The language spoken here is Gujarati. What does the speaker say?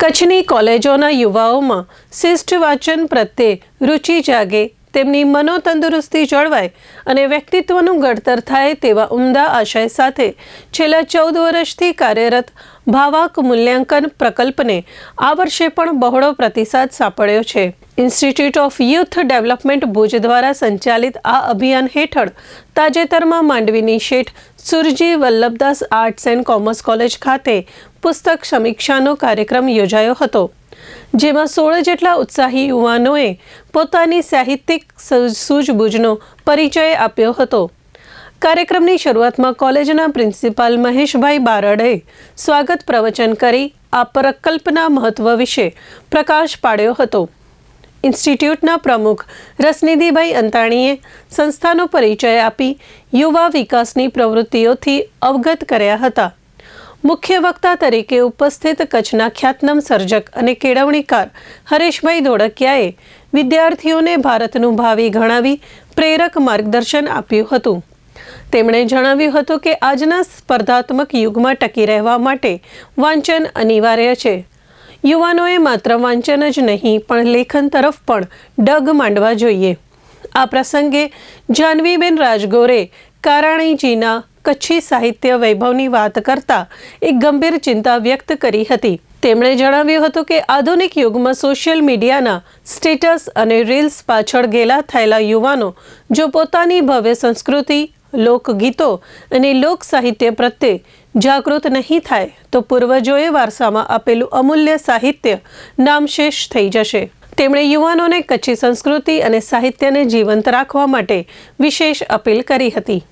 કચ્છની કોલેજોના યુવાઓમાં શિષ્ટ વાંચન પ્રત્યે રુચિ જાગે, તેમની મનોતંદુરસ્તી જળવાય અને વ્યક્તિત્વનું ઘડતર થાય તેવા ઉમદા આશય સાથે છેલ્લા ચૌદ વર્ષથી કાર્યરત ભાવાક મૂલ્યાંકન પ્રકલ્પને આ વર્ષે પણ બહોળો પ્રતિસાદ સાંપડ્યો છે. Institute of youth development Bhuj દ્વારા સંચાલિત આ અભિયાન હેઠળ તાજેતરમાં માંડવીની Sheth Surji Vallabhdas arts and commerce college ખાતે પુસ્તક સમીક્ષાનો કાર્યક્રમ યોજાયો હતો, જેમાં સોળ જેટલા ઉત્સાહી યુવાનોએ પોતાની સાહિત્યિક સૂઝ- સૂઝબૂઝનો પરિચય આપ્યો હતો. કાર્યક્રમની શરૂઆતમાં કોલેજના પ્રિન્સિપાલ મહેશભાઈ બારડે સ્વાગત પ્રવચન કરી આ પ્રકલ્પના મહત્વ વિશે પ્રકાશ પાડ્યો હતો. ઇન્સ્ટિટ્યૂટના પ્રમુખ રસનિધિભાઈ અંતાણીએ સંસ્થાનો પરિચય આપી યુવા વિકાસની પ્રવૃત્તિઓથી અવગત કર્યા હતા. મુખ્ય વક્તા તરીકે ઉપસ્થિત કચ્છના ખ્યાતનામ સર્જક અને કેળવણીકાર હરેશભાઈ ધોળકિયાએ વિદ્યાર્થીઓને ભારતનું ભાવિ ગણાવી પ્રેરક માર્ગદર્શન આપ્યું હતું. તેમણે જણાવ્યું હતું કે આજના સ્પર્ધાત્મક યુગમાં ટકી રહેવા માટે વાંચન અનિવાર્ય છે. યુવાનોએ માત્ર વાંચન જ નહીં, પણ લેખન તરફ પણ ડગ માંડવા જોઈએ. આ પ્રસંગે જાનવીબેન રાજગોરે કારાણીજીના કચ્છી સાહિત્ય વૈભવની વાત કરતા એક ગંભીર ચિંતા વ્યક્ત કરી હતી. તેમણે જણાવ્યું હતું કે આધુનિક યુગમાં સોશિયલ મીડિયાના સ્ટેટસ અને રીલ્સ પાછળ ગેલા થયેલા યુવાનો, જો પોતાની ભવ્ય સંસ્કૃતિ લોકગીતો અને લોક સાહિત્ય પ્રત્યે જાગૃત નહીં થાય તો પૂર્વજોએ વારસામાં આપેલું અમૂલ્ય સાહિત્ય નામશેષ થઈ જશે. તેમણે યુવાનોને કચ્છી સંસ્કૃતિ અને સાહિત્યને જીવંત રાખવા માટે વિશેષ અપીલ કરી હતી.